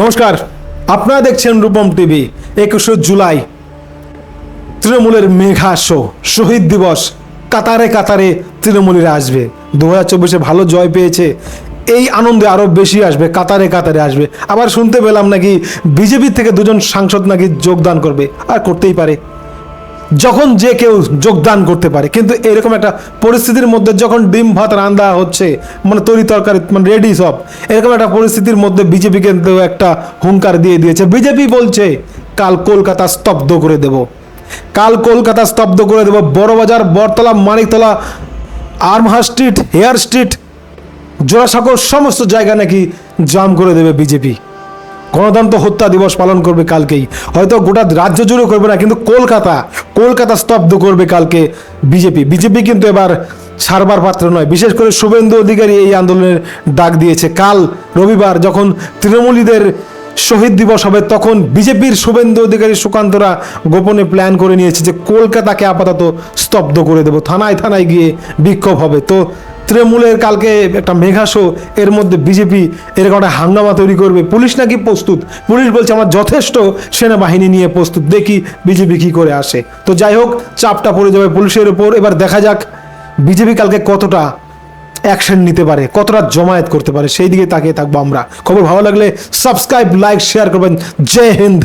নমস্কার, আপনারা দেখছেন রূপম টিভি, একুশে জুলাই, তৃণমূলের মেঘা শো, শহীদ দিবস, কাতারে কাতারে তৃণমূলীরা আসবে। দু হাজার চব্বিশে ভালো জয় পেয়েছে, এই আনন্দে আরও বেশি আসবে, কাতারে কাতারে আসবে। আবার শুনতে পেলাম নাকি বিজেপির থেকে দুজন সাংসদ নাকি যোগদান করবে, আর করতেই পারে। যখন যে কেউ যোগদান করতে পারে, কিন্তু এরকম একটা পরিস্থিতির মধ্যে যখন ডিম ভাত রান্দা হচ্ছে মানে তরি তরকারি মানে রেডি সব, এরকম একটা পরিস্থিতির মধ্যে বিজেপি কিন্তু একটা হুঙ্কার দিয়ে দিয়েছে। বিজেপি বলছে, কাল কলকাতা স্তব্ধ করে দেব। কাল কলকাতা স্তব্ধ করে দেব। বড়বাজার বরতলা মানিকতলা, আর্মহা স্ট্রিট, হেয়ার স্ট্রিট, জোড়াসাঁকোর সমস্ত জায়গা নাকি জাম করে দেবে বিজেপি। গণতন্ত্র হত্যা দিবস পালন করবে কালকেই। হয়তো গোটা রাজ্য জুড়ে করবে না, কিন্তু কলকাতা কলকাতা স্তব্ধ করবে কালকে বিজেপি। বিজেপি কিন্তু এবার ছাড়বার পাত্র নয়। বিশেষ করে শুভেন্দু অধিকারী এই আন্দোলনের ডাক দিয়েছে। কাল রবিবার যখন তৃণমূলীদের শহীদ দিবস হবে, তখন বিজেপির শুভেন্দু অধিকারী সুকান্তরা গোপনে প্ল্যান করে নিয়েছে যে কলকাতাকে আপাতত স্তব্ধ করে দেবো। থানায় থানায় গিয়ে বিক্ষোভ হবে। তো তৃণমূলের কালকে একটা মেঘা শো এর মধ্যে বিজেপি এরকম একটা হাঙ্গামা তৈরি করবে। পুলিশ নাকি প্রস্তুত? পুলিশ বলছে আমার যথেষ্ট সেনাবাহিনী নিয়ে প্রস্তুত। দেখি বিজেপি কী করে আসে। তো যাই হোক, চাপটা পড়ে যাবে পুলিশের ওপর এবার দেখা যাক বিজেপি কালকে কতটা অ্যাকশন নিতে পারে, কতটা জমায়েত করতে পারে। সেই দিকে তাকিয়ে থাকব আমরা। খবর ভালো লাগলে সাবস্ক্রাইব লাইক শেয়ার করবেন। জয় হিন্দ।